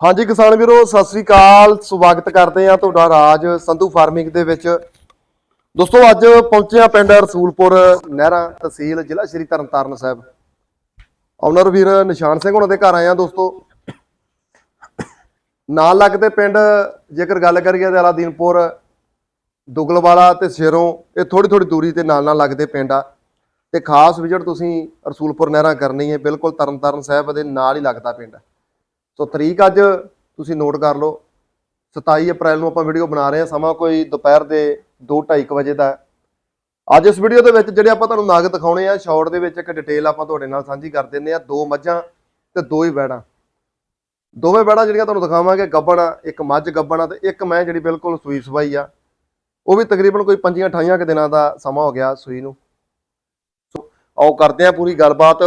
ਹਾਂਜੀ ਕਿਸਾਨ ਵੀਰੋ, ਸਤਿ ਸ੍ਰੀ ਅਕਾਲ। ਸਵਾਗਤ ਕਰਦੇ ਆ ਤੁਹਾਡਾ ਰਾਜ ਸੰਧੂ ਫਾਰਮਿੰਗ ਦੇ ਵਿੱਚ। ਦੋਸਤੋ, ਅੱਜ ਪਹੁੰਚੇ ਆ ਪਿੰਡ ਰਸੂਲਪੁਰ ਨਹਿਰਾ ਤਹਿਸੀਲ ਜ਼ਿਲ੍ਹਾ ਸ਼੍ਰੀ ਤਰਨਤਾਰਨ ਸਾਹਿਬ। ਓਨਰ ਵੀਰ ਨਿਸ਼ਾਨ ਸਿੰਘ ਉਹਨਾਂ ਦੇ ਘਰ ਆਏ ਆ ਦੋਸਤੋ। ਨਾਲ ਲੱਗਦੇ ਪਿੰਡ, ਜੇਕਰ ਗੱਲ ਕਰੀਏ ਤੇ ਅਲਾਦੀਨਪੁਰ, ਦੁਗਲਵਾਲਾ ਤੇ ਸ਼ੇਰੋਂ, ਇਹ ਥੋੜੀ ਥੋੜੀ ਦੂਰੀ ਤੇ ਨਾਲ ਨਾਲ ਲੱਗਦੇ ਪਿੰਡ ਆ। ਤੇ ਖਾਸ ਵਿਜ਼ਿਟ ਤੁਸੀਂ ਰਸੂਲਪੁਰ ਨਹਿਰਾ ਕਰਨੀ ਹੈ, ਬਿਲਕੁਲ ਤਰਨਤਾਰਨ ਸਾਹਿਬ ਦੇ ਨਾਲ ਹੀ ਲੱਗਦਾ ਪਿੰਡ ਸੋ ਤਰੀਕ ਅੱਜ ਤੁਸੀਂ ਨੋਟ ਕਰ ਲਓ। 27 ਅਪ੍ਰੈਲ ਨੂੰ ਆਪਾਂ ਵੀਡੀਓ ਬਣਾ ਰਹੇ ਹਾਂ। ਸਮਾਂ ਕੋਈ ਦੁਪਹਿਰ ਦੇ 2:30 ਵਜੇ ਦਾ ਅੱਜ ਇਸ ਵੀਡੀਓ ਦੇ ਵਿੱਚ ਜਿਹੜੇ ਆਪਾਂ ਤੁਹਾਨੂੰ ਨਾਗ ਦਿਖਾਉਣੇ ਆ ਸ਼ਾਰਟ ਦੇ ਵਿੱਚ ਇੱਕ ਡਿਟੇਲ ਆਪਾਂ ਤੁਹਾਡੇ ਨਾਲ ਸਾਂਝੀ ਕਰ ਦਿੰਦੇ ਆ ਦੋ ਮੱਝਾਂ ਤੇ ਦੋ ਹੀ ਵੈੜਾਂ। ਦੋਵੇਂ ਵੈੜਾਂ ਜਿਹੜੀਆਂ ਤੁਹਾਨੂੰ ਦਿਖਾਵਾਂਗੇ, ਗੱਬਣ ਇੱਕ ਮੱਝ ਗੱਬਣ ਆ ਤੇ ਇੱਕ ਮੈਂ ਜਿਹੜੀ ਬਿਲਕੁਲ ਸੂਈ ਸਵਾਈ ਆ। ਉਹ ਵੀ ਤਕਰੀਬਨ ਕੋਈ 5-28 ਕੁ ਦਿਨਾਂ ਦਾ ਸਮਾਂ ਹੋ ਗਿਆ ਸੂਈ ਨੂੰ। ਸੋ ਆਓ ਕਰਦੇ ਆ ਪੂਰੀ ਗੱਲਬਾਤ।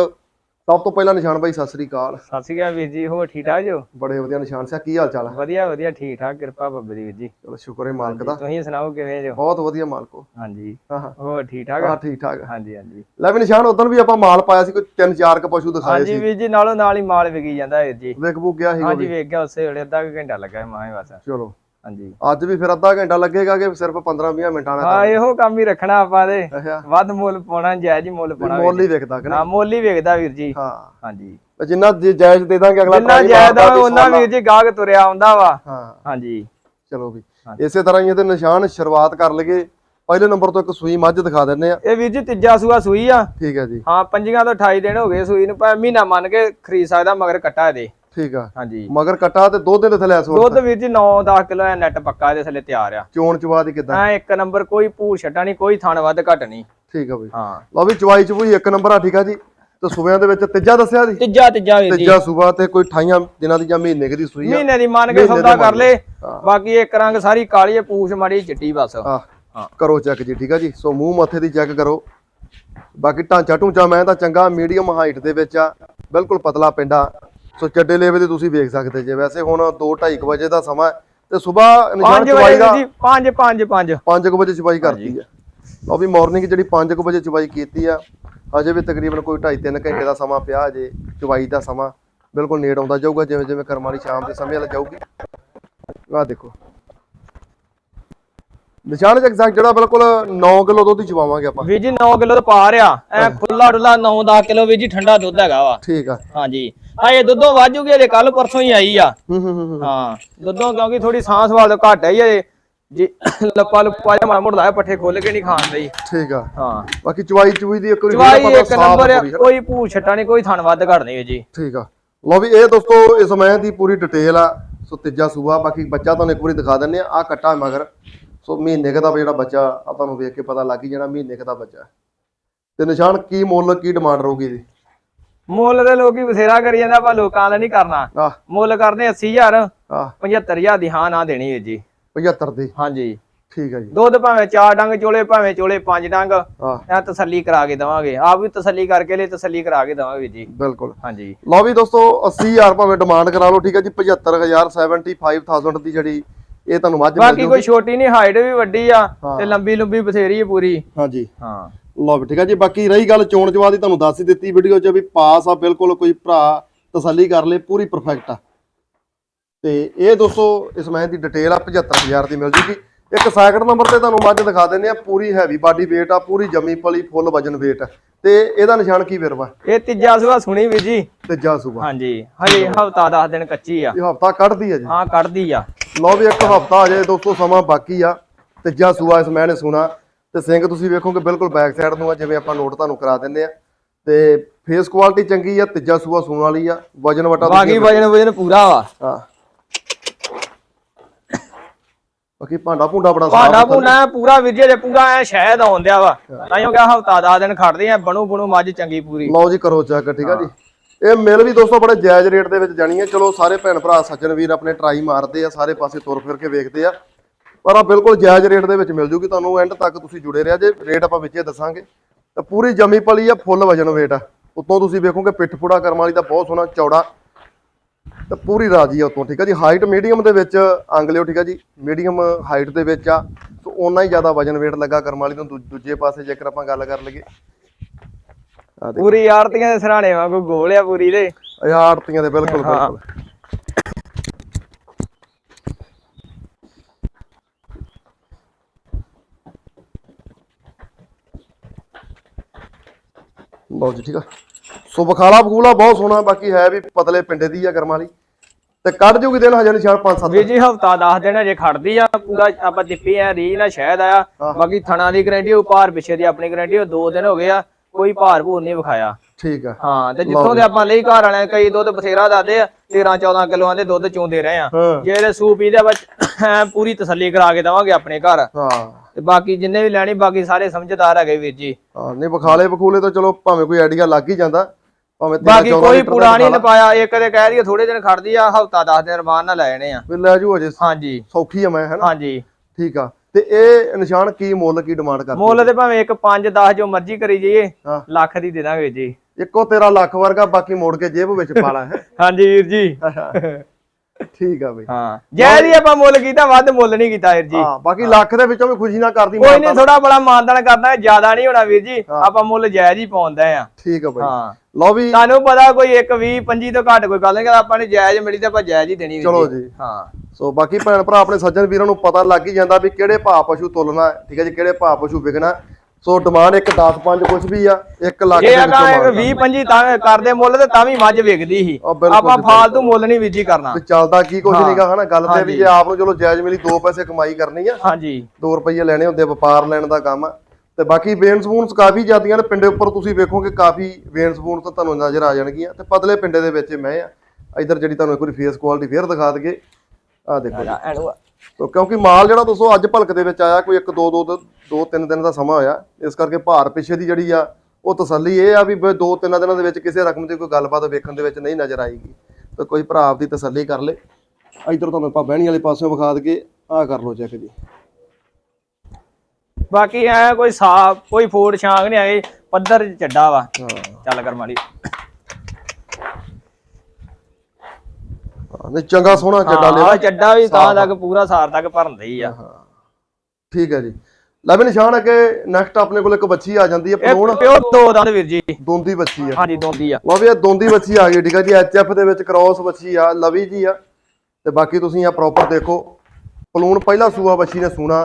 ਸਭ ਤੋਂ ਪਹਿਲਾਂ ਨਿਸ਼ਾਨ ਭਾਈ ਸਤਿ ਸ੍ਰੀ ਅਕਾਲ। ਸਤਿ ਸ਼੍ਰੀ ਅਕਾਲ ਵੀਰ ਜੀ ਹੋਰ ਠੀਕ ਠਾਕ ਜੋ? ਬੜੇ ਵਧੀਆ ਨਿਸ਼ਾਨ ਸਿਆ ਕੀ ਹਾਲ ਚਾਲ ਹੈ ਵਧੀਆ ਵਧੀਆ ਠੀਕ ਠਾਕ ਕਿਰਪਾ ਬੱਬੇ ਦੀ ਵੀਰ ਜੀ। ਚਲੋ ਸ਼ੁਕਰ ਹੈ ਮਾਲਕ ਦਾ। ਤੁਸੀਂ ਸੁਣਾਓ ਕਿਵੇਂ ਜੋ? ਬਹੁਤ ਵਧੀਆ ਮਾਲਕੋ ਹਾਂਜੀ ਹਾਂ ਹਾਂ। ਹੋਰ ਠੀਕ ਠਾਕ ਹਾਂ ਠੀਕ ਠਾਕ ਹਾਂਜੀ ਹਾਂਜੀ। ਲੈ ਵੀ ਨਿਸ਼ਾਨ ਉਦੋਂ ਵੀ ਆਪਾਂ ਮਾਲ ਪਾਇਆ ਸੀ ਕੋਈ ਤਿੰਨ ਚਾਰ ਕ ਪਸ਼ੂ ਦਿਖਾਏ ਹਾਂਜੀ ਸੀ। ਵੀਰ ਜੀ ਨਾਲੋਂ ਨਾਲ ਹੀ ਮਾਲ ਵਿਕੀ ਜਾਂਦਾ ਵੀਰ ਜੀ। ਵੇਖ ਬੁੱਕ ਗਿਆ ਸੀ ਹਾਂਜੀ ਵੇਖ ਗਿਆ ਉਸੇ ਵੇਲੇ ਅੱਧਾ ਘੰਟਾ ਲੱਗਾ ਮਾਂ ਬਸ। ਚਲੋ। ਹਾਂਜੀ। ਅੱਜ ਵੀ ਫਿਰ ਅੱਧਾ ਘੰਟਾ ਲੱਗੇਗਾ ਕਿ ਸਿਰਫ 15-20 ਮਿੰਟਾਂ ਦਾ ਹਾਂ ਇਹੋ ਕੰਮ ਹੀ ਰੱਖਣਾ ਆਪਾਂ ਦੇ। ਵੱਧ ਮੁੱਲ ਪਾਉਣਾ ਜਾਇਜ਼ ਹੀ ਮੁੱਲ ਪਾਉਣਾ ਮੁੱਲ ਹੀ ਵਿਕਦਾ ਕਿ ਹਾਂ ਮੁੱਲ ਹੀ ਵੇਖਦਾ ਵੀਰ ਜੀ। ਹਾਂ। ਹਾਂਜੀ। ਜਿੰਨਾ ਜਾਇਜ਼ ਦੇ ਦਾਂਗੇ ਅਗਲਾ ਜਿੰਨਾ ਭਰਾ ਹੀ ਜਾਇਜ਼ ਮਾਰਦਾ ਆ ਵੀ ਉਹਨਾਂ ਸਵਾਲਾ। ਵੀਰ ਜੀ ਗਾਹਕ ਤੁਰਿਆ ਆਉਂਦਾ ਵਾ। ਹਾਂ। ਹਾਂਜੀ। ਚਲੋ ਵੀ। ਇਸੇ ਤਰ੍ਹਾਂ ਹੀ ਇਹਦੇ ਨਿਸ਼ਾਨ ਸ਼ੁਰੂਆਤ ਕਰ ਲਈਏ। ਪਹਿਲੇ ਨੰਬਰ ਤੋਂ ਇੱਕ ਸੂਈ ਮੱਝ ਦਿਖਾ ਦਿੰਨੇ ਆ ਇਹ ਵੀਰ ਜੀ ਤੀਜਾ ਸੂਆ ਸੂਈ ਆ। ਠੀਕ ਹੈ ਜੀ। ਹਾਂ ਪੰਜੀਆਂ ਤੋਂ 28 ਦਿਨ ਹੋ ਗਏ ਸੂਈ ਨੂੰ ਪਰ ਮਹੀਨਾ ਮੰਨ ਕੇ ਖਰੀਦ ਸਕਦਾ ਮਗਰ ਕੱਟਾ ਇਹਦੇ। ਠੀਕ ਆ। ਹਾਂਜੀ। ਮਗਰ ਕਟਾ ਤੇ ਦੋ ਦਿਨ ਦੇ ਥੱਲੇ ਸੋ ਦੁੱਧ ਵੀਰ ਜੀ 9-10 ਕਿਲੋ ਐ ਨੈਟ ਪੱਕਾ ਇਹਦੇ ਥੱਲੇ ਤਿਆਰ ਆ। ਚੋਣ ਚਵਾ ਦੀ ਕਿਦਾਂ? ਐ ਇੱਕ ਨੰਬਰ ਕੋਈ ਭੂਰ ਛੱਟਾ ਨਹੀਂ ਕੋਈ ਥਣ ਵੱਧ ਘਟ ਨਹੀਂ ਠੀਕ ਆ ਬਈ। ਹਾਂ। ਲਓ ਵੀ ਚਵਾਈ ਚਵੂਈ ਇੱਕ ਨੰਬਰ ਆ ਠੀਕ ਆ ਜੀ। ਤੇ ਸੂਬਿਆਂ ਦੇ ਵਿੱਚ ਤੀਜਾ ਦੱਸਿਆ ਜੀ। ਤੀਜਾ ਤੀਜਾ ਵੀਰ ਜੀ। ਤੀਜਾ ਸੂਬਾ ਤੇ ਕੋਈ 28 ਦਿਨਾਂ ਦੀ ਜਾਂ ਮਹੀਨੇ ਦੀ ਸੂਈ ਆ। ਮਹੀਨੇ ਦੀ ਮੰਨ ਕੇ ਸੌਦਾ ਕਰ ਲੇ। ਹਾਂ। ਬਾਕੀ ਇੱਕ ਰੰਗ ਸਾਰੀ ਕਾਲੀ ਐ ਪੂਛ ਮਾੜੀ ਚਿੱਟੀ ਬਸ। ਹਾਂ। ਕਰੋ ਚੈੱਕ ਜੀ ਠੀਕ ਆ ਜੀ। ਸੋ ਮੂੰਹ ਮੱਥੇ ਦੀ ਚੈੱਕ ਕਰੋ। ਬਾਕੀ ਢਾਂਚਾ ਢੂੰਚਾ ਮੈਂ ਤਾਂ ਚੰਗਾ ਮੀਡੀਅਮ ਹਾਈਟ ਦੇ ਵਿੱਚ ਆ। ਬਿਲਕੁਲ ਪਤਲਾ ਪਿੰਡਾ ਸੋ ਚੱਡੇ ਲੇਵੇ ਦੇ ਤੁਸੀਂ ਵੇਖ ਸਕਦੇ ਜੇ। ਵੈਸੇ ਹੁਣ 2:30 ਵਜੇ ਦਾ ਸਮਾਂ ਹੈ ਤੇ ਸਵੇਰ ਨਿਸ਼ਾਨ 5 ਚਵਾਈ ਦਾ ਜੀ 5 5 5 5 ਵਜੇ ਚਵਾਈ ਕਰਦੀ ਆ ਲਓ ਵੀ ਮਾਰਨਿੰਗ ਜਿਹੜੀ 5 ਵਜੇ ਚਵਾਈ ਕੀਤੀ ਆ ਅਜੇ ਵੀ ਤਕਰੀਬਨ ਕੋਈ 2.5 3 ਘੰਟੇ ਦਾ ਸਮਾਂ ਪਿਆ ਅਜੇ ਚਵਾਈ ਦਾ ਸਮਾਂ ਬਿਲਕੁਲ ਨੇੜ ਆਉਂਦਾ ਜਾਊਗਾ ਜਿਵੇਂ ਜਿਵੇਂ ਕਰਮ ਵਾਲੀ ਸ਼ਾਮ ਦੇ ਸਮੇਂ ਲੱਗ ਜਾਊਗੀ। ਆਹ ਦੇਖੋ। ਨਿਸ਼ਾਨ ਐਗਜ਼ੈਕਟ ਜਿਹੜਾ ਬਿਲਕੁਲ 9 ਕਿਲੋ ਦੁੱਧ ਹੀ ਚਵਾਵਾਂਗੇ ਆਪਾਂ। ਵੀਰ ਜੀ 9 ਕਿਲੋ ਤਾਂ ਪਾ ਰਿਆ। ਐ ਖੁੱਲਾ ਡੁੱਲਾ 9-10 ਕਿਲੋ ਵੀਰ ਜੀ ਠੰਡਾ ਦੁੱਧ ਹੈਗਾ ਵਾ। ਠੀਕ ਆ। ਹਾਂਜੀ। ਆ ਇਹ ਦੁੱਧੋਂ ਵਾਜੂਗੀ ਇਹਦੇ ਕੱਲ ਪਰਸੋਂ ਹੀ ਆਈ ਆ। ਹੂੰ ਹੂੰ ਹੂੰ ਹੂੰ। ਹਾਂ ਦੁੱਧੋਂ ਕਿਉਂਕਿ ਥੋੜੀ ਸਾਹ ਸਵਾਲ ਤੋਂ ਘੱਟ ਹੈ ਇਹ ਜੀ ਲੱਪਾ ਲੁੱਪਾ ਜਿਹਾ ਮਾੜਾ ਹੈ ਪੱਠੇ ਖੋਲ ਕੇ ਨਹੀਂ ਖਾਣ ਲਈ। ਠੀਕ ਆ। ਹਾਂ। ਬਾਕੀ ਚਵਾਈ ਚੁਈ ਦੀ ਇੱਕ ਚਵਾਈ ਇੱਕ ਨੰਬਰ ਆ ਪੂਰੀ। ਹੈ। ਕੋਈ ਭੂ ਛੱਟਾ ਨਹੀਂ ਕੋਈ ਥਣ ਵੱਧ ਘੱਟ ਨਹੀਂ ਜੀ। ਠੀਕ ਆ। ਲਓ ਵੀ ਇਹ ਦੋਸਤੋ ਇਸ ਮੈਂ ਦੀ ਪੂਰੀ ਡਿਟੇਲ ਆ। ਸੋ ਤੀਜਾ ਸੂਆ ਬਾਕੀ ਬੱਚਾ ਤੁਹਾਨੂੰ ਇੱਕ ਵਾਰੀ ਦਿਖਾ ਦਿੰਨੇ ਆ। ਆ ਕੱਟਾ ਮਗਰ। ਸੋ ਮਹੀਨੇ ਕੁ ਦਾ ਜਿਹੜਾ ਬੱਚਾ ਆ ਤੁਹਾਨੂੰ ਵੇਖ ਕੇ ਪਤਾ ਲੱਗ ਹੀ ਜਾਣਾ ਮਹੀਨੇ ਕੁ ਦਾ ਬੱਚਾ। ਤੇ ਨਿਸ਼ਾਨ ਕੀ ਮੁੱਲ ਕੀ ਡਿਮਾਂਡ ਰਹੂਗੀ ਇਹਦੀ? ਮੁੱਲ ਦੇ ਲੋਕੀ ਬਥੇਰਾ ਕਰੀ ਜਾਂਦਾ ਆਪਾਂ ਲੋਕਾਂ ਦਾ ਨਹੀਂ ਕਰਨਾ। ਮੁੱਲ ਕਰਦੇ 80000 ਆਹ। 75000 ਦੀ ਹਾਂ ਨਾ ਦੇਣੀ ਹੈ ਜੀ। 75 ਦੀ? ਹਾਂਜੀ। ਠੀਕ ਆ ਜੀ। ਦੁੱਧ ਭਾਵੇਂ ਚਾਰ ਡੰਗ ਚੋਲੇ ਭਾਵੇਂ ਚੋਲੇ ਪੰਜ ਡੰਗ। ਐ ਤਸੱਲੀ ਕਰਾ ਕੇ ਦਵਾਂਗੇ। ਆਪ ਵੀ ਤਸੱਲੀ ਕਰਕੇ ਲਈ ਤਸੱਲੀ ਕਰਾ ਕੇ ਦਵਾਂਗੇ ਜੀ। ਬਿਲਕੁਲ। ਹਾਂਜੀ। ਲਓ ਵੀ ਦੋਸਤੋ 80000 ਭਾਵੇਂ ਡਿਮਾਂਡ ਕਰਾ ਲਓ ਠੀਕ ਹੈ ਜੀ 75000 75000 ਦੀ ਜਿਹੜੀ ਇਹ ਤੁਹਾਨੂੰ ਮੱਝ ਮਿਲ ਬਾਕੀ ਕੋਈ ਛੋਟੀ ਨਹੀਂ ਹਾਈਟ ਵੀ ਵੱਡੀ ਆ। ਤੇ ਲੰਬੀ ਲੰਬੀ ਬਥੇਰੀ ਹੈ ਪੂਰੀ। ਹਾਂਜੀ। ਹਾਂ। ਲਓ ਠੀਕ ਹੈ ਜੀ ਬਾਕੀ ਰਹੀ ਗੱਲ ਚੋਣ ਚਵਾ ਦੀ ਤੁਹਾਨੂੰ ਦੱਸ ਹੀ ਦਿੱਤੀ ਵੀਡੀਓ 'ਚ ਵੀ ਪਾਸ ਆ ਬਿਲਕੁਲ ਕੋਈ ਭਰਾ ਤਸੱਲੀ ਕਰ ਲੇ ਪੂਰੀ ਪਰਫੈਕਟ ਆ। ਤੇ ਇਹ ਦੋਸਤੋ ਇਸ ਮੈਂ ਦੀ ਡਿਟੇਲ ਆ 75000 ਦੀ ਮਿਲ ਜੂਗੀ। ਇੱਕ ਸੈਕਿੰਡ ਨੰਬਰ ਤੇ ਤੁਹਾਨੂੰ ਮੱਝ ਦਿਖਾ ਦਿੰਦੇ ਆ ਪੂਰੀ ਹੈਵੀ ਬਾਡੀ weight ਆ ਪੂਰੀ ਜੰਮੀ ਪਲੀ ਫੁੱਲ ਵਜਨ weight ਤੇ ਇਹਦਾ ਨਿਸ਼ਾਨ ਕੀ ਵਿਰਵਾ? ਇਹ ਤੀਜਾ ਸੁਆ ਸੁਣੀ ਵੀ ਜੀ। ਤੀਜਾ ਸੂਬਾ ਹਾਂਜੀ ਹਜੇ ਹਫਤਾ 10 ਦਿਨ ਕੱਚੀ ਆ। ਇਹ ਹਫਤਾ ਕੱਢਦੀ ਹੈ ਜੀ। ਹਾਂ ਕੱਢਦੀ ਆ। ਲਓ ਵੀ ਇੱਕ ਹਫਤਾ ਅਜੇ ਦੋਸਤੋ ਸਮਾਂ ਬਾਕੀ ਆ। ਤੀਜਾ ਸੂਆ ਇਸ ਮੈਂ ਨੇ ਸੁਣਾ। ਤੇ ਸਿੰਘ ਤੁਸੀਂ ਵੇਖੋਗੇ ਬਿਲਕੁਲ ਬੈਕ ਸਾਈਡ ਨੂੰ ਆ ਜਿਵੇਂ ਆਪਾਂ ਨੋਟ ਤੁਹਾਨੂੰ ਕਰਾ ਦਿੰਦੇ ਆ। ਤੇ ਫੇਸ ਕੁਆਲਿਟੀ ਚੰਗੀ ਆ ਤੀਜਾ ਸੂਆ ਸੂਣ ਵਾਲੀ ਆ। ਵਜਨ ਵਟਾ ਬਾਕੀ ਵਜਨ ਵਜਨ ਪੂਰਾ ਵਾ। ਹਾਂ। ਬਾਕੀ ਭਾਂਡਾ ਭੁੰਡਾ ਬੜਾ ਭਾਂਡਾ ਸਾਫ਼ ਭੁੰਨਾ ਪੂਰਾ ਵੀਰ ਜੀ ਪੂਰਾ ਐ ਸ਼ਹਿਦ ਆਉਂਦਿਆ ਵਾ ਤਾਂ ਹੀ ਕਿਹਾ ਹਫਤਾ 10 ਦਿਨ ਖੜਦੇ ਆ ਬਣੂ ਬਣੂ ਮੱਝ ਚੰਗੀ ਪੂਰੀ। ਲਓ ਜੀ ਕਰੋ ਚੈੱਕ ਠੀਕ ਆ ਜੀ। ਇਹ ਮਿਲ ਵੀ ਦੋਸਤੋ ਬੜੇ ਜਾਇਜ਼ ਰੇਟ ਦੇ ਵਿੱਚ ਜਾਣੀ ਹੈ ਚਲੋ ਸਾਰੇ ਭੈਣ ਭਰਾ ਸੱਜਣ ਵੀਰ ਆਪਣੇ ਟਰਾਈ ਮਾਰਦੇ ਆ ਸਾਰੇ ਪਾਸੇ ਤੁਰ ਫਿਰ ਕੇ ਵੇਖਦੇ ਆ। ਪਰ ਆ ਬਿਲਕੁਲ ਜਾਇਜ਼ ਰੇਟ ਦੇ ਵਿੱਚ ਮਿਲ ਜੂਗੀ ਤੁਹਾਨੂੰ। ਐਂਡ ਤੱਕ ਤੁਸੀਂ ਜੁੜੇ ਰਿਹਾ ਜੇ ਰੇਟ ਆਪਾਂ ਵਿੱਚੇ ਦੱਸਾਂਗੇ। ਤਾਂ ਪੂਰੀ ਜਮੀ ਪਲੀ ਆ ਫੁੱਲ ਵਜਨ weight ਆ। ਉੱਤੋਂ ਤੁਸੀਂ ਵੇਖੋਗੇ ਪਿੱਠ ਪੁੜਾ ਕਰਮ ਵਾਲੀ ਦਾ ਬਹੁਤ ਸੋਹਣਾ ਚੌੜਾ ਤਾਂ ਪੂਰੀ ਰਾਜੀ ਆ ਉਤੋਂ ਠੀਕ ਆ ਜੀ? ਹਾਈਟ ਮੀਡੀਅਮ ਦੇ ਵਿੱਚ ਅੰਗਲਿਓ ਠੀਕ ਆ ਜੀ? ਮੀਡੀਅਮ ਹਾਈਟ ਦੇ ਵਿੱਚ ਆ। ਸੋ ਓਨਾ ਹੀ ਜ਼ਿਆਦਾ ਵਜਨ weight ਲੱਗਾ ਕਰਮ ਵਾਲੀ ਤੋਂ ਦੂਜੇ ਪਾਸੇ ਜੇਕਰ ਆਪਾਂ ਗੱਲ ਕਰ ਲਈਏ। ਪੂਰੀ ਆਰਤੀਆਂ ਦੇ ਸਰਾਣੇ ਵਾਂਗੂ ਗੋਲ ਆ ਪੂਰੀ ਦੇ। ਇਹ ਦੇ ਬਿਲਕੁਲ ਬਿਲਕੁਲ। ਬਹੁਤ ਜੀ ਠੀਕ ਆ? ਸੋ ਬਖਾਲਾ ਬਖੂਲਾ ਬਹੁਤ ਸੋਹਣਾ ਬਾਕੀ ਹੈ ਵੀ ਪਤਲੇ ਪਿੰਡੇ ਦੀ ਆ ਕਰਮਾਂ ਵਾਲੀ। ਤੇ ਕੱਢ ਜੂਗੀ ਦਿਨ ਹਜੇ ਨਿਸ਼ਾਨ 5-7 ਵੀਰ ਜੀ ਹਫਤਾ 10 ਦਿਨ ਅਜੇ ਖੜਦੀ ਆ ਪੂਰਾ ਆਪਾਂ ਦਿੱਪੀ ਆ ਰੀ ਨਾ ਸ਼ਹਿਦ ਆਇਆ। ਬਾਕੀ ਥਣਾ ਦੀ ਗਰੰਟੀ ਉਹ ਭਾਰ ਪਿੱਛੇ ਦੀ ਆਪਣੀ ਗਰੰਟੀ ਉਹ 2 ਦਿਨ ਹੋ ਗਏ ਆ ਕੋਈ ਭਾਰ ਭੂਰ ਨਹੀਂ ਵਿਖਾਇਆ। ਠੀਕ ਆ। ਹਾਂ ਤੇ ਜਿੱਥੋਂ ਦੇ ਆਪਾਂ ਲਈ ਘਰ ਵਾਲਿਆਂ ਕਈ ਦੁੱਧ ਬਥੇਰਾ ਦੱਸਦੇ ਆ 13 14 ਕਿਲੋਆਂ ਦੇ ਦੁੱਧ ਚੋਂਦੇ ਰਹੇ ਆ। ਹਾਂ। ਜੇ ਇਹਦੇ ਸੂਪ ਇਹਦੇ ਵਿੱਚ ਐਂ ਪੂਰੀ ਤਸੱਲੀ ਕਰਾ ਕੇ ਦਵਾਂਗੇ ਆਪਣੇ ਘਰ। ਹਾਂ। ਤੇ ਬਾਕੀ ਜਿੰਨੇ ਵੀ ਲੈਣੀ ਬਾਕੀ ਸਾਰੇ ਸਮਝਦਾਰ ਹੈਗੇ ਵੀਰ ਜੀ। ਹਾਂ ਨਹੀਂ ਬਖਾਲੇ ਬਖੂਲੇ ਤਾਂ ਚਲੋ ਭਾਵੇਂ ਕੋਈ ਆਈਡੀਆ ਲੱਗ ਹੀ ਜਾਂਦਾ। ਭਾਵੇਂ 13 ਬਾਕੀ 14 ਕੋਈ ਲੀਟਰ ਦਾ ਪੁਰਾਣੀ ਬਖਾਲਾ। ਨਪਾਇਆ ਇੱਕ ਦੇ ਕਹਿ ਦਈਏ ਥੋੜੇ ਦਿਨ ਖੜਦੀ ਆ ਹਫਤਾ 10 ਦਿਨ ਰਮਾਨ ਨਾਲ ਲੈ ਜਾਣੇ ਆ। ਵੀ ਲੈ ਜੂ ਅਜੇ। ਹਾਂਜੀ। ਸੌਖੀ ਆ ਮੈਂ ਹੈਨਾ ਹਾਂਜੀ। ਠੀਕ ਆ। ਤੇ ਇਹ ਨਿਸ਼ਾਨ ਕੀ ਮੁੱਲ ਕੀ ਡਿਮਾਂਡ ਕਰਦੀ ਮੁੱਲ ਤੇ ਭਾਵੇਂ ਇੱਕ 5 10 ਜੋ ਮਰਜ਼ੀ ਕਰੀ ਜਾਈਏ ਲੱਖ ਦੀ ਦੇ ਦਾਂਗੇ ਜੀ। ਇੱਕੋ ਤੇਰਾ ਲੱਖ ਵਰਗਾ ਬਾਕੀ ਮੋੜ ਕੇ ਜੇਬ ਵਿੱਚ ਪਾ ਲਾ ਹੈ? ਹਾਂਜੀ ਵੀਰ ਜੀ। ਠੀਕ ਆ ਬਈ। ਹਾਂ। ਜੈ ਦੀ ਆਪਾਂ ਮੁੱਲ ਕੀਤਾ ਵੱਧ ਮੁੱਲ ਨਹੀਂ ਕੀਤਾ ਵੀਰ ਜੀ। ਹਾਂ ਬਾਕੀ ਲੱਖ ਦੇ ਵਿੱਚੋਂ ਵੀ ਖੁਸ਼ੀ ਨਾਲ ਕਰਦੀ ਕੋਈ ਨਹੀਂ ਥੋੜਾ ਬੜਾ ਮਾਨਦਾਨ ਕਰਦਾ ਜ਼ਿਆਦਾ ਨਹੀਂ ਹੋਣਾ ਵੀਰ ਜੀ। ਆਪਾਂ ਮੁੱਲ ਜਾਇਜ਼ ਹੀ ਪਾਉਂਦੇ ਆ। ਠੀਕ ਆ ਬਈ। ਹਾਂ। ਲਓ ਵੀ ਤੁਹਾਨੂੰ ਪਤਾ ਕੋਈ 1 20 25 ਤੋਂ ਘੱਟ ਕੋਈ ਗੱਲ ਨਹੀਂ ਆਪਾਂ ਨੇ ਜਾਇਜ਼ ਮਿਲੀ ਤਾਂ ਆਪਾਂ ਜਾਇਜ਼ ਹੀ ਦੇਣੀ ਵੀਰ ਚਲੋ ਜੀ। ਹਾਂ। ਸੋ ਬਾਕੀ ਭੈਣ ਭਰਾ ਆਪਣੇ ਸੱਜਣ ਵੀਰਾਂ ਨੂੰ ਪਤਾ ਲੱਗ ਹੀ ਜਾਂਦਾ ਵੀ ਕਿਹੜੇ ਭਾਅ ਪਸ਼ੂ ਤੋਲਣਾ ਠੀਕ ਹੈ ਜੀ ਕਿਹੜੇ ਭਾਅ ਪਸ਼ੂ ਵਿਕਣਾ ਸੋ ਡਿਮਾਂਡ ਇੱਕ 10 5 ਕੁਝ ਵੀ ਆ 1 ਲੱਖ ਜੇ ਦੇ ਆਪਾਂ ਵਿੱਚੋਂ 20 25 ਤਾਂ ਕਰਦੇ ਮੁੱਲ ਤੇ ਤਾਂ ਵੀ ਮੱਝ ਵਿਕਦੀ ਸੀ। ਬਿਲਕੁਲ ਆਪਾਂ ਜੀ, ਫਾਲਤੂ ਮੁੱਲ ਨਹੀਂ ਵੀਰ ਜੀ ਕਰਨਾ। ਵੀ ਚੱਲਦਾ ਕੀ ਕੁਝ ਨਹੀਂਗਾ ਹਨਾ? ਗੱਲ ਤੇ ਵੀ। ਜੇ ਆਪ ਨੂੰ ਚਲੋ ਜਾਇਜ਼ ਮਿਲੀ 2 ਪੈਸੇ ਕਮਾਈ ਕਰਨੀ ਆ। ਹਾਂਜੀ। 2 ਰੁਪਏ ਲੈਣੇ ਹੁੰਦੇ ਵਪਾਰ ਲੈਣ ਦਾ ਕੰਮ ਆ। ਤੇ ਬਾਕੀ ਵੇਨ ਸਪੂਨਸ ਕਾਫੀ ਜਾਂਦੀਆਂ ਨੇ ਪਿੰਡੇ ਉੱਪਰ ਤੁਸੀਂ ਵੇਖੋਗੇ ਕਾਫੀ ਵੇਨ ਸਪੂਨਸ ਤਾਂ ਤੁਹਾਨੂੰ ਨਜ਼ਰ ਆ ਜਾਣਗੀਆਂ। ਤੇ ਪਤਲੇ ਪਿੰਡੇ ਦੇ ਵਿੱਚ ਮੈਂ ਆ। ਇਧਰ ਜਿਹੜੀ ਤੁਹਾਨੂੰ ਇੱਕ ਵਾਰੀ ਫੇਸ ਕੁਆਲਿਟੀ ਫੇਰ ਦਿਖਾ ਦਈਏ। ਆ ਦੇਖੋ ਜੀ। ਤੋ ਕਿਉਂਕਿ ਮਾਲ ਜਿਹੜਾ ਦੋਸਤੋ ਅੱਜ ਭਲਕ ਦੇ ਵਿੱਚ ਆਇਆ ਕੋਈ ਇੱਕ ਦੋ ਦੋ ਦੋ ਤਿੰਨ ਦਿਨ ਦਾ ਸਮਾਂ ਹੋਇਆ। ਇਸ ਕਰਕੇ ਭਾਰ ਪਿੱਛੇ ਦੀ ਜਿਹੜੀ ਆ ਉਹ ਤਸੱਲੀ ਇਹ ਆ ਵੀ ਬ- ਦੋ ਤਿੰਨ ਦਿਨਾਂ ਦੇ ਵਿੱਚ ਕਿਸੇ ਰਕਮ ਦੀ ਕੋਈ ਗੱਲਬਾਤ ਵੇਖਣ ਦੇ ਵਿੱਚ ਨਹੀਂ ਨਜ਼ਰ ਆਏਗੀ। ਤਾਂ ਕੋਈ ਭਰਾ ਆਪਦੀ ਤਸੱਲੀ ਕਰ ਲੇ। ਇਧਰ ਤੁਹਾਨੂੰ ਆਪਾਂ ਬਹਿਣੀ ਵਾਲੇ ਪਾਸਿਓਂ ਵਿਖਾ ਦਈਏ। ਆਹ ਕਰ ਲਓ ਚੈੱਕ ਜੀ। ਬਾਕੀ ਐ ਕੋਈ ਸਾਫ਼ ਕੋਈ ਫੋੜ ਛਾਂਗ ਨਹੀਂ ਆਏ। ਪੱਧਰ ਚੱਡਾ ਵਾ। ਚੱਲ ਕਰ ਮਾੜੀ ਹਾਂ, ਨਹੀਂ ਚੰਗਾ ਸੋਹਣਾ ਚੱਡਾ ਹਾਂ ਚੱਡਾ ਵੀ ਤਾਂ ਤੱਕ ਪੂਰਾ ਸਾਰ ਤੱਕ ਭਰਦਾ ਹੀ ਆ। ਠੀਕ ਹੈ ਜੀ। ਲੈ ਵੀ ਨਿਸ਼ਾਨ ਹੈ ਕਿ ਨੈਕਸਟ ਆਪਣੇ ਕੋਲ ਇੱਕ ਬੱਚੀ ਆ ਜਾਂਦੀ ਹੈ ਇਹ ਪਲੋਣ ਪਿਓ ਦੋ ਦੰਦ ਵੀਰ ਜੀ। ਦੋਂਦੀ ਬੱਚੀ ਆ। ਹਾਂਜੀ ਦੋਂਦੀ ਆ। ਲਓ ਵੀ ਇਹ ਦੋਂਦੀ ਬੱਚੀ ਆ ਗਈ ਠੀਕ ਹੈ ਜੀ। ਐਚਐਫ ਦੇ ਵਿੱਚ ਕ੍ਰਾਸ ਬੱਚੀ ਆ ਲਵੀ ਜੀ ਆ। ਤੇ ਬਾਕੀ ਤੁਸੀਂ ਆ ਪ੍ਰੋਪਰ ਦੇਖੋ। ਪਲੂਣ ਪਹਿਲਾ ਸੂਆ ਬੱਚੀ ਨੇ ਸੂਣਾ।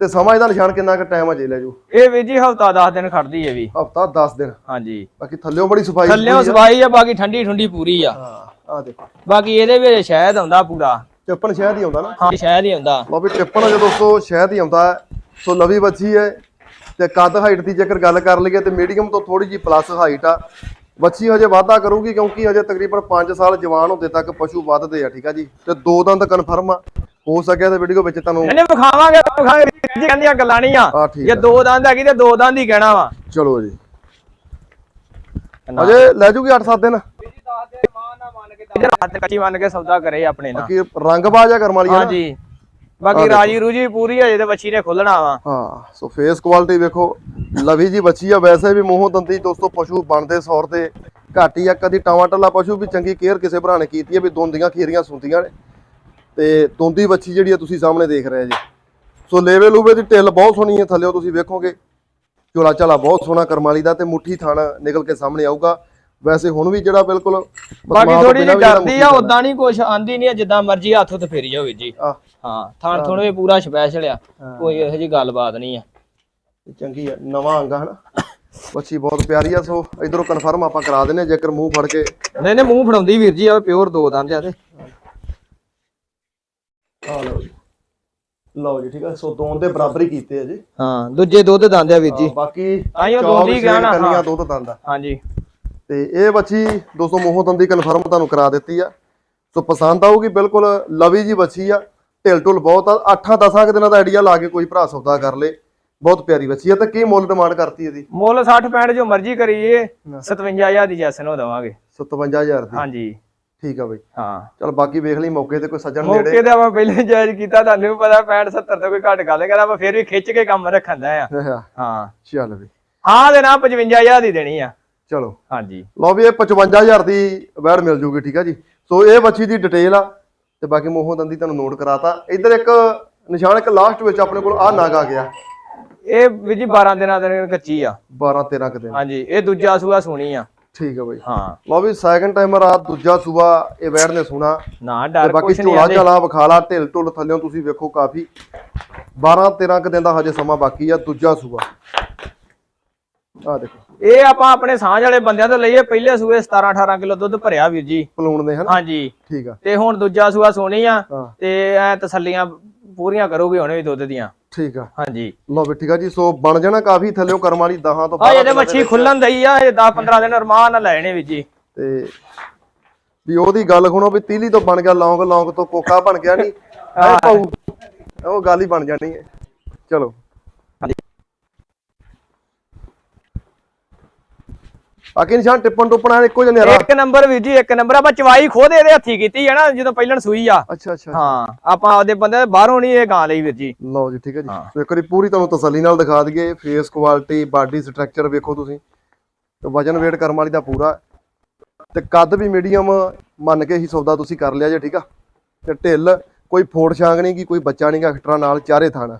ਤੇ ਸਮਾਂ ਇਹਦਾ ਨਿਸ਼ਾਨ ਕਿੰਨਾ ਕੁ ਟਾਈਮ ਅਜੇ ਲੈ ਜੂ ਇਹ ਵੀਰ ਜੀ ਹਫਤਾ 10 ਦਿਨ ਖੜਦੀ ਹੈ ਵੀ। ਹਫਤਾ 10 ਦਿਨ। ਹਾਂਜੀ। ਬਾਕੀ ਥੱਲਿਓਂ ਬੜੀ ਸਫ਼ਾਈ ਥੱਲਿਓਂ ਸਵਾਈ ਆ ਬਾਕੀ ਠੰਡੀ ਠੰਡੀ ਪੂਰੀ ਆ। ਹਾਂ ਆ ਦੇਖੋ। ਬਾਕੀ ਇਹਦੇ ਵਿੱਚ ਸ਼ਹਿਦ ਆਉਂਦਾ ਪੂਰਾ। ਟਿੱਪਣ ਸ਼ਹਿਦ ਹੀ ਆਉਂਦਾ ਨਾ? ਹਾਂ ਸ਼ਹਿਦ ਹੀ ਆਉਂਦਾ। ਲਓ ਵੀ ਟਿੱਪਣ ਜੇ ਦੋਸਤੋ ਸ਼ਹਿਦ ਹੀ ਆਉਂਦਾ। ਸੋ ਲਵੀ ਬੱਚੀ ਹੈ ਤੇ ਕੱਦ ਹਾਈਟ ਦੀ ਜੇਕਰ ਗੱਲ ਕਰ ਲਈਏ ਤੇ ਮੀਡੀਅਮ ਤੋਂ ਥੋੜੀ ਜੀ ਪਲੱਸ ਹਾਈਟ ਆ। ਬੱਚੀ ਹਜੇ ਵਾਧਾ ਕਰੂਗੀ ਕਿਉਂਕਿ ਹਜੇ ਤਕਰੀਬਨ 5 ਸਾਲ ਜਵਾਨ ਹੁੰਦੇ ਤੱਕ ਪਸ਼ੂ ਵੱਧਦੇ ਆ ਠੀਕ ਆ ਜੀ? ਤੇ ਦੋ ਦੰਦ ਕਨਫਰਮ ਆ। ਹੋ ਸਕਿਆ ਤੇ ਵੀਡੀਓ ਵਿੱਚ ਤੁਹਾਨੂੰ ਇਹਨੇ ਵਿਖਾਵਾਂਗੇ ਵਿਖਾਵਾਂਗੇ। ਵੀਰ ਜੀ ਕਹਿੰਦੀਆਂ ਗੱਲਾਂ ਨਹੀਂ ਆ। ਆ ਜੇ ਦੋ ਦੰਦ ਹੈਗੀ ਤੇ ਦੋ ਦੰਦ ਹੀ ਕਹਿਣਾ ਵਾ। ਚਲੋ ਜੀ। ਅਜੇ ਲੈ ਜੂਗੀ 8-7 ਦਿਨ? ਹੱਥ ਕੱਚੀ ਮੰਨ ਕੇ ਸੌਦਾ ਕਰੇ ਆਪਣੇ ਨਾਲ। ਬਾਕੀ ਰੰਗ ਬਾਜਾ ਕਰਮ ਵਾਲੀ ਆ ਹਾਂਜੀ। ਬਾਕੀ ਰਾਜੀ ਰੂਜੀ ਪੂਰੀ ਹਜੇ ਤੇ ਬੱਚੀ ਨੇ ਖੁੱਲਣਾ ਵਾ। ਹਾਂ ਸੋ ਫੇਸ ਕੁਆਲਿਟੀ ਵੇਖੋ। ਲਵੀ ਜੀ ਬੱਚੀ ਆ ਵੈਸੇ ਵੀ ਮੂੰਹੋਂ ਦੰਦੀ ਦੋਸਤੋ ਪਸ਼ੂ ਬਣਦੇ ਸੌਰ ਤੇ ਘੱਟ ਹੀ ਆ ਕਦੀ ਟਮਾਟਰਲਾ ਪਸ਼ੂ ਵੀ ਚੰਗੀ ਕੇਅਰ ਕਿਸੇ ਭਰਾ ਨੇ ਕੀਤੀ ਹੈ ਵੀ ਦੋਂਦੀਆਂ ਖੀਰੀਆਂ ਸੁੰਦੀਆਂ ਨੇ। ਤੇ ਦੋਂਦੀ ਬੱਚੀ ਜਿਹੜੀ ਆ ਤੁਸੀਂ ਸਾਹਮਣੇ ਦੇਖ ਰਹੇ ਜੀ। ਸੋ ਲੇਵੇ ਲੂਵੇ ਦੀ ਢਿੱਲ ਬਹੁਤ ਸੋਹਣੀ ਹੈ ਥੱਲਿਓ ਤੁਸੀਂ ਵੇਖੋਗੇ। ਝੋਲਾ ਝਾਲਾ ਬਹੁਤ ਸੋਹਣਾ ਕਰਮਾਲੀ ਦਾ ਤੇ ਮੁੱਠੀ ਥਣ ਨਿਕਲ ਕੇ ਸਾਹਮਣੇ ਆਊਗਾ। ਵੈਸੇ ਹੁਣ ਵੀ ਜਿਹੜਾ ਬਿਲਕੁਲ ਬਾਕੀ ਥੋੜੀ ਜਿਹੀ ਡਰਦੀ ਆ ਉਦਾਂ ਨਹੀਂ ਕੁਛ ਆਂਦੀ ਨਹੀਂ ਜਿੱਦਾਂ ਮਰਜ਼ੀ ਹੱਥ ਉੱਤੇ ਫੇਰੀ ਜਾਵੇ ਜੀ। ਹਾਂ ਥਾਣ ਥੁਣ ਵੀ ਪੂਰਾ ਸਪੈਸ਼ਲ ਆ ਕੋਈ ਇਹੋ ਜਿਹੀ ਗੱਲਬਾਤ ਨਹੀਂ ਆ। ਚੰਗੀ ਆ ਨਵਾਂ ਅੰਗਾ ਹਨਾ। ਬੱਚੀ ਬਹੁਤ ਪਿਆਰੀ ਆ ਸੋ ਇਧਰੋਂ ਕਨਫਰਮ ਆਪਾਂ ਕਰਾ ਦਿੰਨੇ ਜੇਕਰ ਮੂੰਹ ਫੜ ਕੇ ਨਹੀਂ ਨਹੀਂ ਮੂੰਹ ਫੜਾਉਂਦੀ ਵੀਰ ਜੀ ਆ ਪਿਓਰ ਦੋ ਦੰਦ ਆ ਤੇ ਆ ਲਓ ਜੀ। ਲਓ ਜੀ ਠੀਕ ਆ। ਸੋ ਦੋਨ ਦੇ ਬਰਾਬਰ ਹੀ ਕੀਤੇ ਆ ਜੀ। ਹਾਂ ਦੂਜੇ ਦੁੱਧ ਦੰਦ ਆ ਵੀਰ ਜੀ। ਬਾਕੀ ਆਈਓ ਚੌਲ ਦੋਂਦੀ ਗਿਆ ਨਾ, ਕੰਨੀਆਂ ਹਾਂ। ਦੁੱਧ ਦੰਦਾ ਹਾਂਜੀ। ਤੇ ਇਹ ਬੱਚੀ ਦੋਸਤੋ ਮੂੰਹੋਂ ਦੰਦੀ ਕਨਫਰਮ ਤੁਹਾਨੂੰ ਕਰਾ ਦਿੱਤੀ ਆ। ਸੋ ਪਸੰਦ ਆਊਗੀ ਬਿਲਕੁਲ ਲਵੀ ਜੀ ਬੱਚੀ ਆ। ਢਿਲ ਢੁਲ ਬਹੁਤ ਆ। 8-10 ਕੁ ਦਿਨਾਂ ਦਾ ਆਈਡੀਆ ਲਾ ਕੇ ਕੋਈ ਭਰਾ ਸੌਦਾ ਕਰ ਲੇ। ਬਹੁਤ ਪਿਆਰੀ ਬੱਚੀ ਆ। ਤੇ ਕੀ ਮੁੱਲ ਡਿਮਾਂਡ ਕਰਤੀ ਇਹਦੀ? ਮੁੱਲ 60 65 ਜੋ ਮਰਜ਼ੀ ਕਰੀਏ 57000 ਦੀ ਜੈਸਨ ਹੋ ਦਵਾਂਗੇ 57000 ਦੀ। ਹਾਂਜੀ। ਠੀਕ ਆ ਬਈ। ਹਾਂ ਚਲ ਬਾਕੀ ਵੇਖ ਲਈ ਮੌਕੇ ਤੇ ਕੋਈ ਸੱਜਣ ਨੇੜੇ। ਮੌਕੇ ਤੇ ਆਪਾਂ ਪਹਿਲੇ ਜਾਇਜ਼ ਕੀਤਾ ਤੁਹਾਨੂੰ ਪਤਾ 65 70 ਤੋਂ ਕੋਈ ਘੱਟ ਗੱਲ ਕਰਾਂ ਆਪਾਂ ਫਿਰ ਵੀ ਖਿੱਚ ਕੇ ਕੰਮ ਰੱਖਣ ਦਾ ਆ। ਹਾਂ, ਚੱਲ ਵੀ ਹਾਂ ਦੇ ਨਾ 55000 ਦੀ ਦੇਣੀ ਆ। ਚਲੋ। ਹਾਂਜੀ। ਲਓ ਵੀ ਇਹ 55000 ਦੀ ਵੈੜ ਮਿਲ ਜੂਗੀ ਠੀਕ ਆ ਜੀ। ਸੋ ਇਹ ਬੱਚੀ ਦੀ ਡਿਟੇਲ ਆ ਤੇ ਬਾਕੀ ਮੂੰਹੋਂ ਦੰਦੀ ਤੁਹਾਨੂੰ ਨੋਟ ਕਰਾਤਾ। ਇੱਧਰ ਇੱਕ ਨਿਸ਼ਾਨ ਇੱਕ ਲਾਸਟ ਵਿੱਚ ਆਪਣੇ ਕੋਲ ਆ ਨਾਗ ਆ ਗਿਆ। ਇਹ ਵੀ ਜੀ 12 ਦਿਨਾਂ ਦੇ ਕੱਚੀ ਆ। 12 13 ਕੁ ਦਿਨ। ਹਾਂਜੀ ਇਹ ਦੂਜਾ ਸੂਆ ਸੁਣੀ ਆ। ਠੀਕ ਆ ਬਈ। ਹਾਂ। ਲਓ ਵੀ ਸੈਕੰਡ ਟਾਈਮਰ ਆ ਦੂਜਾ ਸੂਆ ਇਹ ਵੈੜ ਨੇ ਸੁਣਾ ਨਾ ਡਰ ਬਾਕੀ ਝੋਲਾ ਝਾਲਾ ਵਿਖਾਲਾ ਢਿੱਲ ਢੁੱਲ ਥੱਲਿਓਂ ਤੁਸੀਂ ਵੇਖੋ ਕਾਫੀ। 12 13 ਕੁ ਦਿਨ ਦਾ ਹਜੇ ਸਮਾਂ ਬਾਕੀ ਆ ਦੂਜਾ ਸੂਆ ਆ ਦੇਖੋ। ਇਹ ਆਪਾਂ ਆਪਣੇ ਸਾਂਝ ਵਾਲੇ ਬੰਦਿਆਂ ਤੋਂ ਲਈਏ ਪਹਿਲੇ ਸੂਏ 17 18 ਕਿਲੋ ਦੁੱਧ ਭਰਿਆ ਵੀਰ ਜੀ। ਪਲੂਣ ਦੇ ਹਨ? ਹਾਂਜੀ। ਠੀਕ ਆ। ਤੇ ਹੁਣ ਦੂਜਾ ਸੂਆ ਸੋਣੀ ਆ ਹਾਂ। ਤੇ ਐ ਤਸੱਲੀਆਂ ਪੂਰੀਆਂ ਕਰੋਗੇ ਹੁਣ ਵੀ ਦੁੱਧ ਦੀਆਂ। ਠੀਕ ਆ। ਹਾਂਜੀ। ਲਓ ਵੀ ਠੀਕ ਆ ਜੀ ਸੋ ਬਣ ਜਾਣਾ ਕਾਫੀ ਥੱਲਿਓ ਕਰਮ ਵਾਲੀ ਦਹਾਂ ਤੋਂ ਆ ਬਾਰਾਂ ਇਹਦੇ ਮੱਛੀ ਖੁੱਲਣ ਦਈ ਆ ਇਹ 10 15 ਦਿਨ ਅਰਮਾਨ ਨਾਲ ਲੈਣੇ ਵੀਰ ਜੀ। ਤੇ ਵੀ ਉਹਦੀ ਗੱਲ ਸੁਣੋ ਵੀ ਤੀਲੀ ਤੋਂ ਬਣ ਗਿਆ ਲੌਂਗ ਲੌਂਗ ਤੋਂ ਕੋਕਾ ਬਣ ਗਿਆ ਨਹੀਂ ਉਹ ਗੱਲ ਹੀ ਬਣ ਜਾਣੀ ਹੈ। ਚਲੋ। ਬਾਕੀ ਨਿਸ਼ਾਨ ਟਿੱਪਣ ਟੁੱਪਣਾ ਇੱਕੋ ਜਿਹਾ ਇੱਕ ਨੰਬਰ ਵੀਰ ਜੀ ਇੱਕ ਨੰਬਰ ਆਪਾਂ ਚਵਾਈ ਖੋਦ ਇਹਦੇ ਹੱਥੀ ਕੀਤੀ ਹੈ ਨਾ ਜਦੋਂ ਪਹਿਲਣ ਸੂਈ ਆ। ਅੱਛਾ ਅੱਛਾ। ਹਾਂ ਆਪਾਂ ਆਪਦੇ ਬੰਦੇ ਬਾਹਰੋਂ ਨਹੀਂ ਇਹ ਗਾਂ ਲਈ ਵੀਰ ਜੀ। ਲਓ ਜੀ ਠੀਕ ਹੈ ਜੀ। ਸੋ ਇੱਕ ਵਾਰੀ ਪੂਰੀ ਤੁਹਾਨੂੰ ਤਸੱਲੀ ਨਾਲ ਦਿਖਾ ਦਈਏ ਫੇਸ ਕੁਆਲਿਟੀ ਬਾਡੀ ਸਟਰਕਚਰ ਵੇਖੋ ਤੁਸੀਂ। ਤੇ ਵਜਨ weight ਕਰਮ ਵਾਲੀ ਦਾ ਪੂਰਾ। ਤੇ ਕੱਦ ਵੀ ਮੀਡੀਅਮ ਮੰਨ ਕੇ ਹੀ ਸੌਦਾ ਤੁਸੀਂ ਕਰ ਲਿਆ ਜੇ ਠੀਕ ਆ। ਤੇ ਢਿੱਲ ਕੋਈ ਫੋੜ ਛਾਂਗ ਨਹੀਂ ਗੀ ਕੋਈ ਬੱਚਾ ਨਹੀਂਗਾ ਐਕਸਟਰਾ ਨਾਲ ਚਾਰੇ ਥਾਣਾ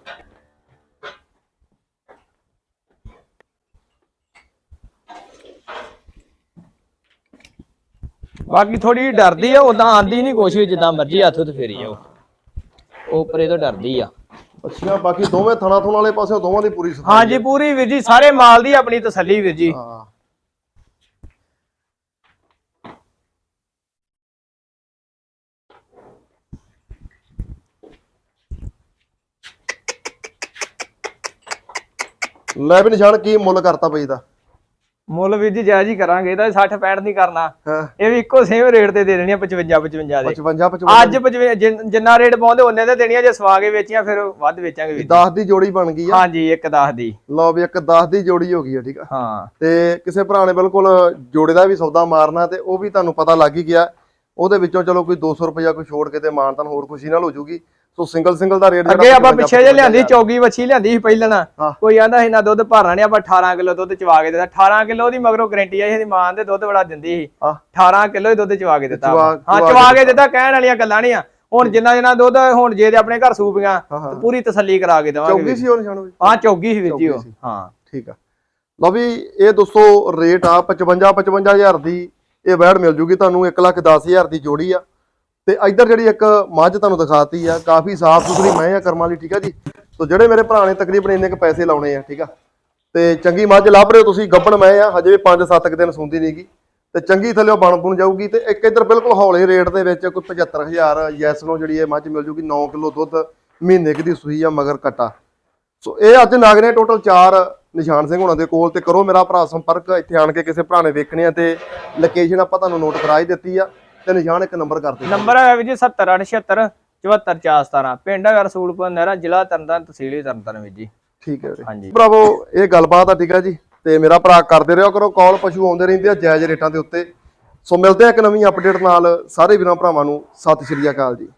ਬਾਕੀ ਥੋੜੀ ਡਰਦੀ ਆ ਉਦਾਂ ਆਂਦੀ ਨਹੀਂ ਕੁਛ ਵੀ ਜਿੱਦਾਂ ਮਰਜ਼ੀ ਹੱਥ ਤੇ ਫੇਰੀ ਜਾਓ। ਉਹ ਪਰੇ ਤੋਂ ਡਰਦੀ ਆ। ਅੱਛਾ ਬਾਕੀ ਦੋਵੇਂ ਥਣਾ ਥੁਣ ਵਾਲੇ ਪਾਸੇ ਦੋਵਾਂ ਦੀ ਪੂਰੀ ਸਫ਼ਾਈ ਹਾਂਜੀ ਪੂਰੀ ਵੀਰ ਜੀ ਸਾਰੇ ਮਾਲ ਦੀ ਆਪਣੀ ਤਸੱਲੀ ਵੀਰ ਜੀ। ਹਾਂ। ਲੈ ਵੀ ਨਿਸ਼ਾਨ ਕੀ ਮੁੱਲ ਕਰਤਾ ਪਈ ਦਾ? ਮੁੱਲ ਵੀਰ ਜੀ ਜਾਇਜ਼ ਹੀ ਕਰਾਂਗੇ ਇਹਦਾ 60 65 ਨਹੀਂ ਕਰਨਾ। ਇਹ ਵੀ ਇੱਕੋ ਸੇਮ ਰੇਟ ਤੇ ਦੇ ਦੇਣੀ ਆ 55 55 ਦੇ। 55 55 ਅੱਜ 55 ਜਿਨ- ਰੇਟ ਪਾਉਂਦੇ ਉਹਨੇ ਤੇ ਦੇਣੀਆਂ ਜੇ ਸਵਾ ਕੇ ਵੇਚੀਆਂ ਫਿਰ ਵੱਧ ਵੇਚਾਂਗੇ ਵੀਰ ਜੀ। 10 ਦੀ ਜੋੜੀ ਬਣ ਗਈ ਆ। ਹਾਂਜੀ ਇੱਕ 10 ਦੀ। ਲਓ ਵੀ ਇੱਕ 10 ਦੀ ਜੋੜੀ ਹੋ ਗਈ ਆ ਠੀਕ ਆ। ਹਾਂ। ਤੇ ਕਿਸੇ ਭਰਾ ਨੇ ਬਿਲਕੁਲ ਜੋੜੇ ਦਾ ਵੀ ਸੌਦਾ ਮਾਰਨਾ ਤੇ ਉਹ ਵੀ ਤੁਹਾਨੂੰ ਪਤਾ ਲੱਗ ਹੀ ਗਿਆ। ਉਹਦੇ ਵਿੱਚੋਂ ਚਲੋ ਕੋਈ 200 ਰੁਪਇਆ ਕੋਈ ਛੋੜ ਕੇ ਤੇ ਮਾਨਤਨ ਹੋਰ ਖੁਸ਼ੀ ਨਾਲ ਹੋ ਜੂਗੀ। ਸੋ ਸਿੰਗਲ ਸਿੰਗਲ ਦਾ ਰੇਟ ਅੱਗੇ ਆਪਾਂ ਪਿੱਛੇ ਜੇ ਲਿਆਂਦੀ ਚੌਗੀ ਵੱਛੀ ਲਿਆਂਦੀ ਸੀ ਪਹਿਲਾਂ। ਕੋਈ ਆਂਦਾ ਇਹਨਾਂ ਦੁੱਧ ਭਰਨਾ ਨਹੀਂ ਆਪਾਂ 18 ਕਿਲੋ ਦੁੱਧ ਚਵਾ ਕੇ ਦਿੱਤਾ। 18 ਕਿਲੋ ਦੀ ਮਗਰੋਂ ਗਰੰਟੀ ਆਈ ਇਹਦੀ ਮਾਂ ਦੇ ਦੁੱਧ ਬੜਾ ਦਿੰਦੀ ਸੀ। ਹਾਂ। 18 ਕਿਲੋ ਹੀ ਦੁੱਧ ਚਵਾ ਕੇ ਦਿੱਤਾ ਹਾਂ ਚਵਾ ਕੇ ਦਿੱਤਾ। ਕਹਿਣ ਵਾਲੀਆਂ ਗੱਲਾਂ ਨਹੀਂ ਆ। ਹੁਣ ਜਿੰਨਾ ਜਿੰਨਾ ਦੁੱਧ ਹੁਣ ਜੇ ਤੇ ਆਪਣੇ ਘਰ ਸੂਪੀਆਂ ਪੂਰੀ ਤਸੱਲੀ ਕਰਾ ਕੇ ਦੇਵਾਂਗੇ ਚੌਗੀ। ਸੀ ਉਹ ਨਿਸ਼ਾਨ ਹਾਂ ਚੌਗੀ ਸੀ ਵੀਰ ਜੀ ਉਹ। ਹਾਂ। ਠੀਕ ਆ। ਲਓ ਵੀ ਇਹ ਦੋਸਤੋ ਰੇਟ ਆ 55 55000 ਦੀ ਇਹ ਵੈੜ ਮਿਲ ਜੂਗੀ ਤੁਹਾਨੂੰ 1 ਲੱਖ 10000 ਦੀ ਜੋੜੀ ਆ। ਤੇ ਇੱਧਰ ਜਿਹੜੀ ਇੱਕ ਮੱਝ ਤੁਹਾਨੂੰ ਦਿਖਾਤੀ ਆ, ਕਾਫੀ ਸਾਫ਼ ਸੁਥਰੀ ਮੈਂ ਆ ਕਰਮਾਂ ਲਈ ਠੀਕ ਆ ਜੀ? ਸੋ ਜਿਹੜੇ ਮੇਰੇ ਭਰਾ ਨੇ ਤਕਰੀਬਨ ਇੰਨੇ ਕ ਪੈਸੇ ਲਾਉਣੇ ਆ, ਠੀਕ ਆ? ਤੇ ਚੰਗੀ ਮੱਝ ਲੱਭ ਰਹੇ ਹੋ ਤੁਸੀਂ, ਗੱਬਣ ਮੈਂ ਆ, ਹਜੇ 5-7 ਦਿਨ ਸੁੰਦੀ ਨਹੀਂਗੀ। ਤੇ ਚੰਗੀ ਥੱਲੇ ਬਣ ਬੁਣ ਜਾਊਗੀ ਤੇ ਇੱਕ ਇੱਧਰ ਬਿਲਕੁਲ ਹੌਲੇ ਰੇਟ ਦੇ ਵਿੱਚ ਕੋਈ 75000 ਯੈਸ ਨੂੰ ਜਿਹੜੀ ਇਹ ਮੱਝ ਮਿਲ ਜੂਗੀ 9 ਕਿਲੋ ਦੁੱਧ ਮਹੀਨੇ ਕੁ ਦੀ ਸੂਈ ਆ ਮਗਰ ਕਟਾ। ਸੋ ਇਹ ਅੱਜ ਨਗ ਟੋਟਲ 4 ਨਿਸ਼ਾਨ ਸਿੰਘ ਹੁਣਾਂ ਦੇ ਕੋਲ ਤੇ ਕਰੋ ਮੇਰਾ ਭਰਾ ਸੰਪਰਕ ਇੱਥੇ ਆਣ ਕੇ ਕਿਸੇ ਭਰਾ ਨੇ ਵੇਖਣੇ ਆ ਤੇ ਲੋਕੇਸ਼ਨ ਆਪਾਂ ਤੁਹਾਨੂੰ ਨੋਟ ਕਰਾ ਹੀ ਦਿੱਤੀ ਆ ਤੇ ਨਿਸ਼ਾਨ ਇੱਕ ਨੰਬਰ ਕਰ ਦਿੱਤਾ। ਨੰਬਰ ਹੈ ਵੀਰ ਜੀ 7876 74417 ਪਿੰਡ ਹੈ ਰਸੂਲਪੁਰ ਨਹਿਰਾ ਜ਼ਿਲ੍ਹਾ ਤਰਨਤਾਰਨ ਤਹਿਸੀਲ ਤਰਨਤਾਰਨ ਵੀਰ ਜੀ। ਠੀਕ ਹੈ ਹਾਂਜੀ। ਭਰਾਵੋ ਇਹ ਗੱਲਬਾਤ ਆ ਠੀਕ ਆ ਜੀ। ਤੇ ਮੇਰਾ ਭਰਾ ਕਰਦੇ ਰਹੋ ਕਰੋ ਕਾਲ ਪਸ਼ੂ ਆਉਂਦੇ ਰਹਿੰਦੇ ਆ ਜਾਇਜ਼ ਰੇਟਾਂ ਦੇ ਉੱਤੇ। ਸੋ ਮਿਲਦੇ ਆ ਇੱਕ ਨਵੀਂ ਅਪਡੇਟ ਨਾਲ। ਸਾਰੇ ਵੀਰਾਂ ਭਰਾਵਾਂ ਨੂੰ ਸਤਿ ਸ਼੍ਰੀ ਅਕਾਲ ਜੀ।